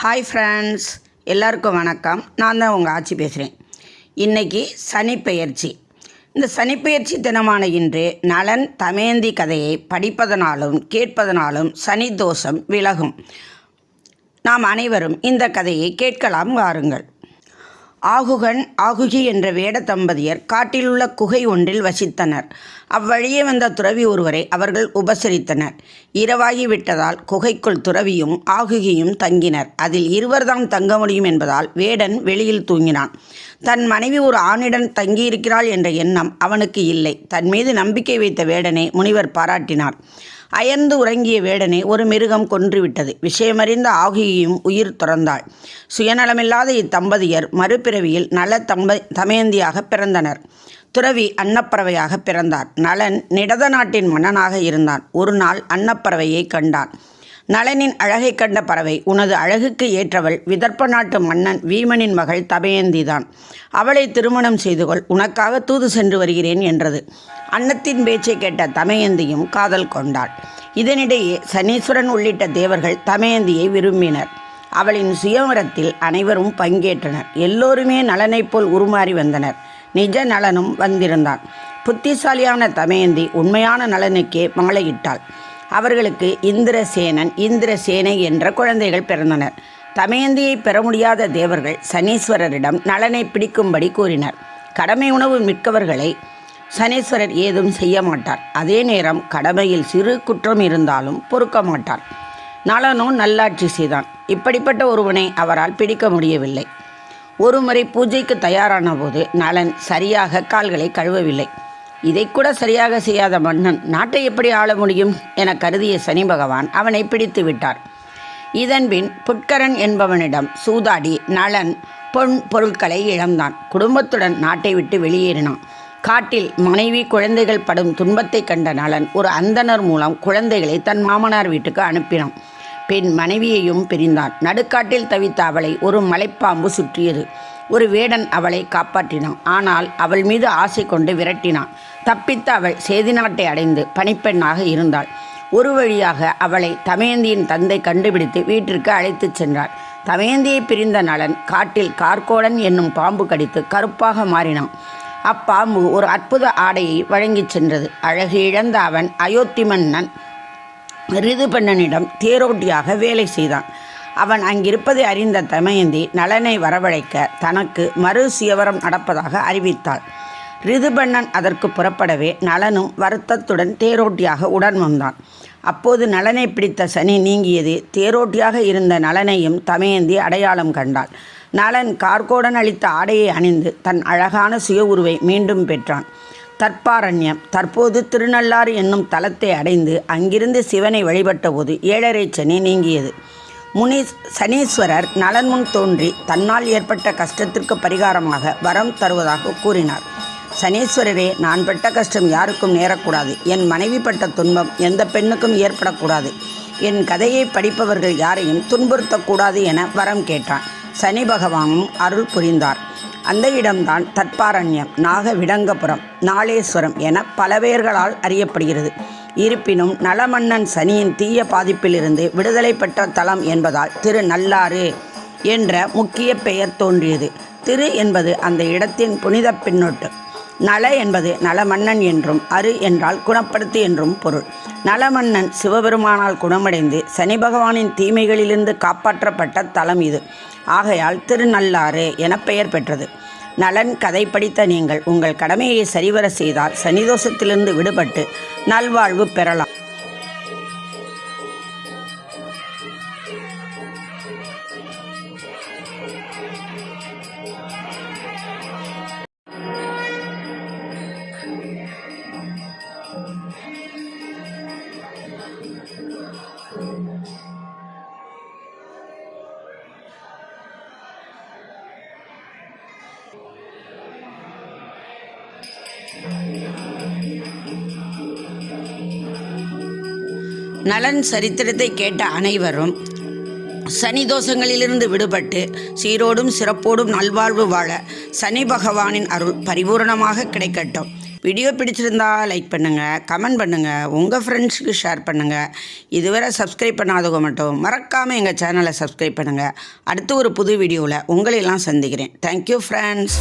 Hi friends எல்லாருக்கும் வணக்கம். நான் தான் உங்கள் ஆட்சி பேசுகிறேன் இன்றைக்கி சனிப்பெயர்ச்சி. இந்த சனிப்பெயர்ச்சி தினமான இன்று நலன் தமேந்தி கதையை படிப்பதனாலும் கேட்பதனாலும் சனி தோஷம் விலகும். நாம் அனைவரும் இந்த கதையை கேட்கலாம் வாருங்கள். ஆகுகன் ஆகுகி என்ற வேட தம்பதியர் காட்டிலுள்ள குகை ஒன்றில் வசித்தனர். அவ்வழியே வந்த துறவி ஒருவரை அவர்கள் உபசரித்தனர். இரவாகிவிட்டதால் குகைக்குள் துறவியும் ஆகுகியும் தங்கினர். அதில் இருவர்தான் தங்க முடியும் என்பதால் வேடன் வெளியில் தூங்கினான். தன் மனைவி ஒரு ஆணிடன் தங்கியிருக்கிறாள் என்ற எண்ணம் அவனுக்கு இல்லை. தன் மீது நம்பிக்கை வைத்த வேடனை முனிவர் பாராட்டினார். அயர்ந்து உறங்கிய வேடனை ஒரு மிருகம் கொன்றுவிட்டது. விஷயமறிந்த ஆகியும் உயிர் துறந்தாள். சுயநலமில்லாத இத்தம்பதியர் மறுபிறவியில் நல தம்ப தமயந்தியாக பிறந்தனர். துறவி அன்னப்பறவையாக பிறந்தார். நலன் நிடத நாட்டின் மன்னனாக இருந்தான். ஒரு நாள் அன்னப்பறவையை கண்டான். நலனின் அழகை கண்ட பறவை உனது அழகுக்கு ஏற்றவள் விதர்ப்ப நாட்டு மன்னன் வீமனின் மகள் தபயந்திதான். அவளை திருமணம் செய்து கொள் உனக்காக தூது சென்று வருகிறேன் என்றது. அன்னத்தின் பேச்சை கேட்ட தமயந்தியும் காதல் கொண்டாள். இதனிடையே சனீஸ்வரன் உள்ளிட்ட தேவர்கள் தமயந்தியை விரும்பினர். அவளின் சுயவரத்தில் அனைவரும் பங்கேற்றனர். எல்லோருமே நலனைப் போல் உருமாறி வந்தனர். நிஜ நலனும் வந்திருந்தான். புத்திசாலியான தமயந்தி உண்மையான நலனுக்கே மாலையிட்டாள். அவர்களுக்கு இந்திரசேனன் இந்திரசேனை என்ற குழந்தைகள் பிறந்தனர். தமயந்தியை பெற முடியாத தேவர்கள் சனீஸ்வரரிடம் நலனை பிடிக்கும்படி கூறினர். கடமை உணவு மிக்கவர்களை சனீஸ்வரர் ஏதும் செய்ய மாட்டார். அதே நேரம் கடமையில் சிறு குற்றம் இருந்தாலும் பொறுக்க மாட்டார். நலனும் நல்லாட்சி செய்தான். இப்படிப்பட்ட ஒருவனை அவரால் பிடிக்க முடியவில்லை. ஒருமுறை பூஜைக்கு தயாரான போது நலன் சரியாக கால்களை கழுவவில்லை. இதை கூட சரியாக செய்யாத மன்னன் நாட்டை எப்படி ஆள முடியும் என கருதிய சனி பகவான் அவனை பிடித்து விட்டார். இதன்பின் புட்கரன் என்பவனிடம் சூதாடி நலன் பொன் பொருட்களை இழந்தான். குடும்பத்துடன் நாட்டை விட்டு வெளியேறினான். காட்டில் மனைவி குழந்தைகள் படும் துன்பத்தை கண்ட நலன் ஒரு அந்தனர் மூலம் குழந்தைகளை தன் மாமனார் வீட்டுக்கு அனுப்பினான். பின் மனைவியையும் பிரிந்தான். நடுக்காட்டில் தவித்த அவளை ஒரு மலைப்பாம்பு சுற்றியது. ஒரு வேடன் அவளை காப்பாற்றினான். ஆனால் அவள் மீது ஆசை கொண்டு விரட்டினான். தப்பித்த அவள் சேதி நாட்டை அடைந்து பணிப்பெண்ணாக இருந்தாள். ஒரு வழியாக அவளை தமயந்தியின் தந்தை கண்டுபிடித்து வீட்டிற்கு அழைத்துச் சென்றார் தமயந்தியை பிரிந்த நலன் காட்டில் கார்கோடன் என்னும் பாம்பு கடித்து கருப்பாக மாறினான். அப்பாம்பு ஒரு அற்புத ஆடையை வழங்கிச் சென்றது. அழகு இழந்த அவன் அயோத்தி மன்னன் ரிதுபண்ணனிடம் தேரோட்டியாக வேலை செய்தான். அவன் அங்கிருப்பதை அறிந்த தமயந்தி நலனை வரவழைக்க தனக்கு மறு சுயவரம் நடப்பதாக அறிவித்தாள். ரிதுபண்ணன் அதற்கு புறப்படவே நலனும் வருத்தத்துடன் தேரோட்டியாக உடன் வந்தான். அப்போது நலனை பிடித்த சனி நீங்கியது தேரோட்டியாக இருந்த நலனையும் தமயந்தி அடையாளம் கண்டாள். நலன் கார்கோடன் அளித்த ஆடையை அணிந்து தன் அழகான சுய உருவை மீண்டும் பெற்றான். தற்பாரண்யம் தற்போது திருநள்ளாறு என்னும் தலத்தை அடைந்து அங்கிருந்து சிவனை வழிபட்டபோது ஏழரை சனி நீங்கியது. முனி சனீஸ்வரர் நலன் முன் தோன்றி தன்னால் ஏற்பட்ட கஷ்டத்திற்கு பரிகாரமாக வரம் தருவதாக கூறினார். சனீஸ்வரரே நான் பட்ட கஷ்டம் யாருக்கும் நேரக்கூடாது. என் மனைவி பட்ட துன்பம் எந்த பெண்ணுக்கும் ஏற்படக்கூடாது. என் கதையை படிப்பவர்கள் யாரையும் துன்புறுத்தக்கூடாது என வரம் கேட்டான். சனி பகவானும் அருள் புரிந்தார். அந்த இடம்தான் தற்பாரண்யம் நாகவிடங்கபுரம் நாளேஸ்வரம் என பல பெயர்களால் அறியப்படுகிறது. இருப்பினும் நலமன்னன் சனியின் தீய பாதிப்பிலிருந்து விடுதலை பெற்ற தலம் என்பதால் திரு நல்லாறு என்ற முக்கிய பெயர் தோன்றியது. திரு என்பது அந்த இடத்தின் புனித பின்னொட்டு. நல என்பது நலமன்னன் என்றும் அரு என்றால் குணப்படுத்து என்றும் பொருள். நலமன்னன் சிவபெருமானால் குணமடைந்து சனி பகவானின் தீமைகளிலிருந்து காப்பாற்றப்பட்ட தலம் இது. ஆகையால் திருநள்ளாறு என பெயர் பெற்றது. நலன் கதை படித்த நீங்கள் உங்கள் கடமையை சரிவர செய்தால் சனிதோஷத்திலிருந்து விடுபட்டு நல்வாழ்வு பெறலாம். நலன் சரித்திரத்தை கேட்ட அனைவரும் சனி தோஷங்களிலிருந்து விடுபட்டு சீரோடும் சிறப்போடும் நல்வாழ்வு வாழ சனி பகவானின் அருள் பரிபூரணமாக கிடைக்கட்டும். வீடியோ பிடிச்சிருந்தா லைக் பண்ணுங்கள் கமெண்ட் பண்ணுங்கள் உங்கள் ஃப்ரெண்ட்ஸுக்கு ஷேர் பண்ணுங்கள் இதுவரை சப்ஸ்கிரைப் பண்ணாதவங்க மட்டும் மறக்காமல் எங்கள் சேனலை சப்ஸ்கிரைப் பண்ணுங்கள் அடுத்து ஒரு புது வீடியோவில் உங்களையெல்லாம் சந்திக்கிறேன். Thank you friends